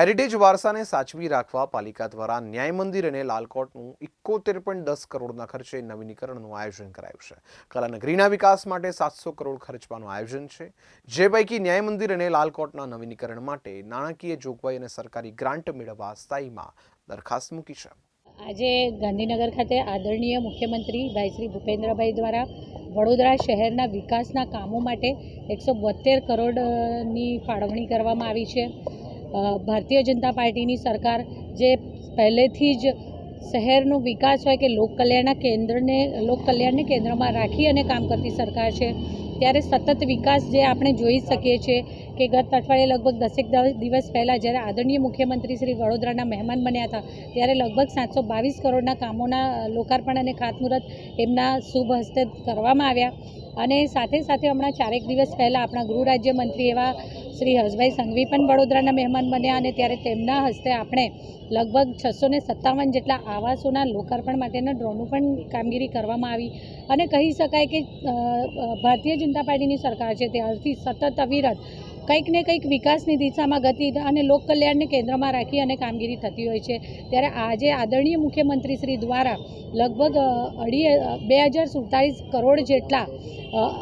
Heritage વારસાને સાચવી રાખવા પાલિકા દ્વારા ન્યાય મંદિર અને લાલકોટનું ઇકોતેર પોઈન્ટ દસ કરોડના ખર્ચે નવીનીકરણનું આયોજન કરાયું છે. કલાનગરીના વિકાસ માટે સાતસો કરોડ ખર્ચવાનું આયોજન છે. જે પૈકી ન્યાય મંદિર અને લાલકોટના નવીનીકરણ માટે નાણાકીય જોગવાઈ અને સરકારી ગ્રાન્ટ મેળવવા સ્થાયીમાં દરખાસ્ત મૂકી છે. આજે ગાંધીનગર ખાતે આદરણીય મુખ્યમંત્રી ભાઈ શ્રી ભૂપેન્દ્રભાઈ દ્વારા વડોદરા શહેરના વિકાસના કામો માટે એકસો બોતેર કરોડની ફાળવણી કરવામાં આવી છે. ભારતીય જનતા પાર્ટીની સરકાર જે પહેલેથી જ શહેરનો વિકાસ હોય કે લોક કલ્યાણના કેન્દ્રને લોક કલ્યાણને કેન્દ્રમાં રાખી અને કામ કરતી સરકાર છે, ત્યારે સતત વિકાસ જે આપણે જોઈ શકીએ છીએ કે ગત અઠવાડિયે લગભગ દસેક દિવસ પહેલાં જ્યારે આદરણીય મુખ્યમંત્રી શ્રી વડોદરાના મહેમાન બન્યા હતા, ત્યારે લગભગ સાતસો બાવીસ કરોડના કામોના લોકાર્પણ અને ખાતમુહૂર્ત એમના શુભ હસ્તે કરવામાં આવ્યા. અને સાથે સાથે હમણાં ચારેક દિવસ પહેલાં આપણા ગૃહ રાજ્યમંત્રી એવા શ્રી હર્ષભાઈ સંઘવી પણ વડોદરાના મહેમાન બન્યા અને ત્યારે તેમના હસ્તે આપણે લગભગ છસો સત્તાવન જેટલા આવાસોના લોકાર્પણ માટેના ડ્રોનું પણ કામગીરી કરવામાં આવી. અને કહી શકાય કે ભારતીય જનતા પાર્ટીની સરકાર છે, ત્યારથી સતત અવિરત કંઈક ને કંઈક વિકાસની દિશામાં ગતિ અને લોક કલ્યાણને કેન્દ્રમાં રાખી અને કામગીરી થતી હોય છે. ત્યારે આજે આદરણીય મુખ્યમંત્રી શ્રી દ્વારા લગભગ અઢી બે હજાર સુડતાલીસ કરોડ જેટલા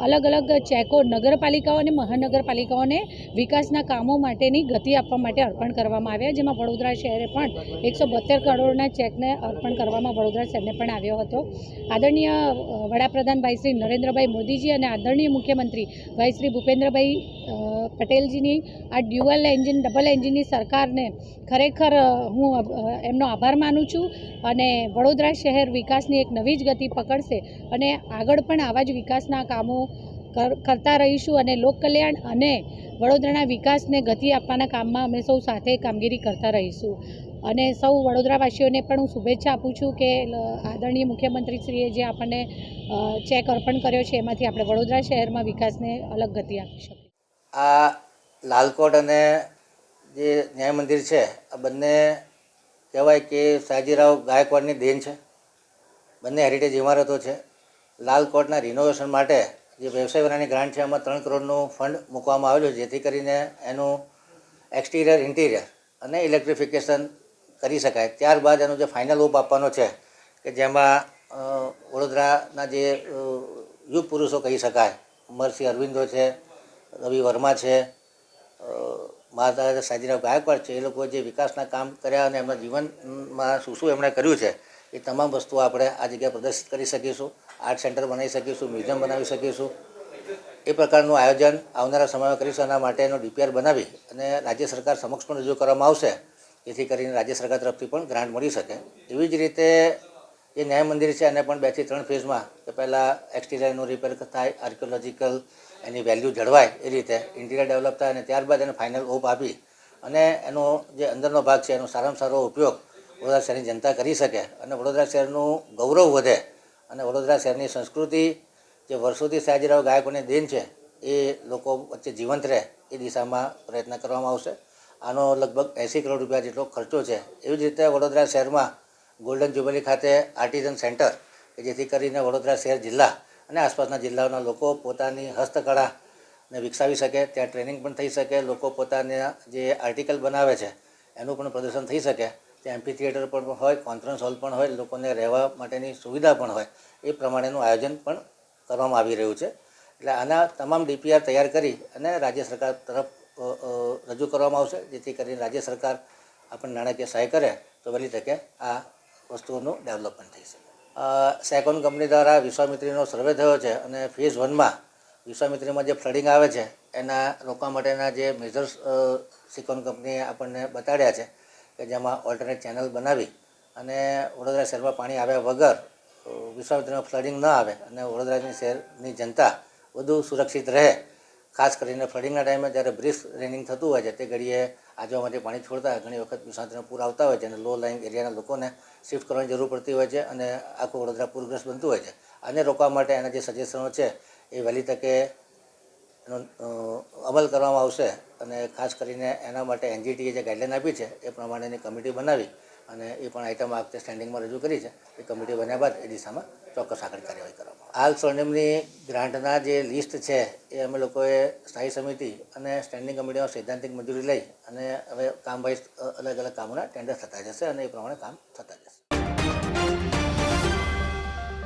અલગ અલગ ચેકો નગરપાલિકાઓ અને મહાનગરપાલિકાઓને વિકાસના કામો માટેની ગતિ આપવા માટે અર્પણ કરવામાં આવ્યા. જેમાં વડોદરા શહેરે પણ એકસો બોતેર કરોડના ચેકને અર્પણ કરવામાં વડોદરા શહેરને પણ આવ્યો હતો. આદરણીય વડાપ્રધાન ભાઈ શ્રી નરેન્દ્રભાઈ મોદીજી અને આદરણીય મુખ્યમંત્રી ભાઈ શ્રી ભૂપેન્દ્રભાઈ પટેલજીની આ ડ્યુઅલ એન્જિન, ડબલ એન્જિનની સરકારને ખરેખર હું એમનો આભાર માનું છું અને વડોદરા શહેર વિકાસની એક નવી જ ગતિ પકડશે અને આગળ પણ આવા જ વિકાસના કામો કર- કરતા રહીશું અને લોક કલ્યાણ અને વડોદરાના વિકાસને ગતિ આપવાના કામમાં અમે સૌ સાથે કામગીરી કરતા રહીશું. અને સૌ વડોદરાવાસીઓને પણ હું શુભેચ્છા આપું છું કે આદરણીય મુખ્યમંત્રીશ્રીએ જે આપણને ચેક અર્પણ કર્યો છે, એમાંથી આપણે વડોદરા શહેરમાં વિકાસને અલગ ગતિ આપી શકીએ. આ લાલકોટ અને જે ન્યાય મંદિર છે, આ બંને કહેવાય કે સાજીરાવ ગાયકવાડની દેન છે. બંને હેરિટેજ ઇમારતો છે. લાલકોટના રિનોવેશન માટે જે વ્યવસાય બનાવવાની ગ્રાન્ટ છે એમાં ત્રણ કરોડનું ફંડ મૂકવામાં આવેલું છે, જેથી કરીને એનું એક્સટિરિયર ઇન્ટિરિયર અને ઇલેક્ટ્રિફિકેશન કરી શકાય. ત્યારબાદ એનો જે ફાઇનલ ઓપ આપવાનો છે, કે જેમાં વડોદરાના જે યુગ પુરુષો કહી શકાય. અમરસિંહ અરવિંદો છે રવિ વર્મા છે. મહારાજા સાજીરાવ ગાયકવાડ છે. એ લોકો જે વિકાસના કામ કર્યા અને એમના જીવનમાં શું શું એમણે કર્યું છે, એ તમામ વસ્તુઓ આપણે આ જગ્યાએ પ્રદર્શિત કરી શકીશું. આર્ટ સેન્ટર બનાવી શકીશું, મ્યુઝિયમ બનાવી શકીશું. એ પ્રકારનું આયોજન આવનારા સમયમાં કરીશું. એના માટેનો ડીપીઆર બનાવી અને રાજ્ય સરકાર સમક્ષ પણ રજૂ કરવામાં આવશે. જેથી કરીને રાજ્ય સરકાર તરફથી પણ ગ્રાન્ટ મળી શકે. એવી જ રીતે જે ન્યાય મંદિર છે. એને પણ બેથી ત્રણ ફેઝમાં કે પહેલાં એક્સટીરિયરનું રિપેર થાય, આર્કિયોલોજીકલ એની વેલ્યુ જળવાય એ રીતે ઇન્ટિરિયર ડેવલપ થાય અને ત્યારબાદ એને ફાઇનલ ઓપ આપી અને એનો જે અંદરનો ભાગ છે એનો સારામાં સારો ઉપયોગ વડોદરા શહેરની જનતા કરી શકે અને વડોદરા શહેરનું ગૌરવ વધે અને વડોદરા શહેરની સંસ્કૃતિ, જે વર્ષોથી સયાજીરાવ ગાયકોની દેન છે, એ લોકો વચ્ચે જીવંત રહે એ દિશામાં પ્રયત્ન કરવામાં આવશે. આનો લગભગ એંસી કરોડ રૂપિયા જેટલો ખર્ચો છે. એવી જ રીતે વડોદરા શહેરમાં ગોલ્ડન જ્યુબલી ખાતે આર્ટિઝન સેન્ટર કે જેથી કરીને વડોદરા શહેર જિલ્લા અને આસપાસના જિલ્લાઓના લોકો પોતાની હસ્તકળાને વિકસાવી શકે, ત્યાં ટ્રેનિંગ પણ થઈ શકે, લોકો પોતાના જે આર્ટિકલ બનાવે છે, એનું પણ પ્રદર્શન થઈ શકે. ત્યાં એમ્પી થિયેટર પણ હોય, કોન્ફરન્સ હોલ પણ હોય, લોકોને રહેવા માટેની સુવિધા પણ હોય, એ પ્રમાણેનું આયોજન પણ કરવામાં આવી રહ્યું છે. એટલે આના તમામ ડીપીઆર તૈયાર કરી અને રાજ્ય સરકાર તરફ રજૂ કરવામાં આવશે, જેથી કરીને રાજ્ય સરકાર આપણને નાણાકીય સહાય કરે, તો વહેલી તકે આ વસ્તુઓનું ડેવલપમેન્ટ થઈ શકે. સેકોન કંપની દ્વારા વિશ્વામિત્રીનો સર્વે થયો છે અને ફેઝ વનમાં વિશ્વામિત્રીમાં જે ફ્લડિંગ આવે છે, એના રોકવા માટેના જે મેજર્સ સિકોન કંપનીએ આપણને બતાડ્યા છે કે જેમાં ઓલ્ટરનેટ ચેનલ બનાવી અને વડોદરા શહેરમાં પાણી આવ્યા વગર વિશ્વામિત્રીમાં ફ્લડિંગ ન આવે અને વડોદરાની શહેરની જનતા વધુ સુરક્ષિત રહે. ખાસ કરીને ફ્લડિંગના ટાઈમે જ્યારે બ્રિસ્ક રેનિંગ થતું હોય છે, તે ઘડીએ આજુબાજુમાંથી પાણી છોડતા હોય, ઘણી વખત વિશ્વામિત્રીના પૂર આવતા હોય છે અને લો લાઇન એરિયાના લોકોને શિફ્ટ કરવાની જરૂર પડતી હોય છે અને આખું વડોદરા પૂરગ્રસ્ત બનતું હોય છે. આને રોકવા માટે એના જે સજેશનો છે એ વહેલી તકે એનો અમલ કરવામાં આવશે અને ખાસ કરીને એના માટે એનજીટીએ જે ગાઈડલાઈન આપી છે એ પ્રમાણેની કમિટી બનાવી અને એ પણ આઇટમ આ વખતે સ્ટેન્ડિંગમાં રજૂ કરી છે એ કમિટી બન્યા બાદ એ દિશામાં ચોક્કસ આગળ કાર્યવાહી કરવામાં. હાલ સ્વર્ણિમની ગ્રાન્ટના જે લિસ્ટ છે, એ અમે લોકોએ સ્થાયી સમિતિ અને સ્ટેન્ડિંગ કમિટીમાં સૈદ્ધાંતિક મંજૂરી લઈ અને હવે કામ વાઇઝ અલગ અલગ કામોના ટેન્ડર થતા જશે અને એ પ્રમાણે કામ થતા જશે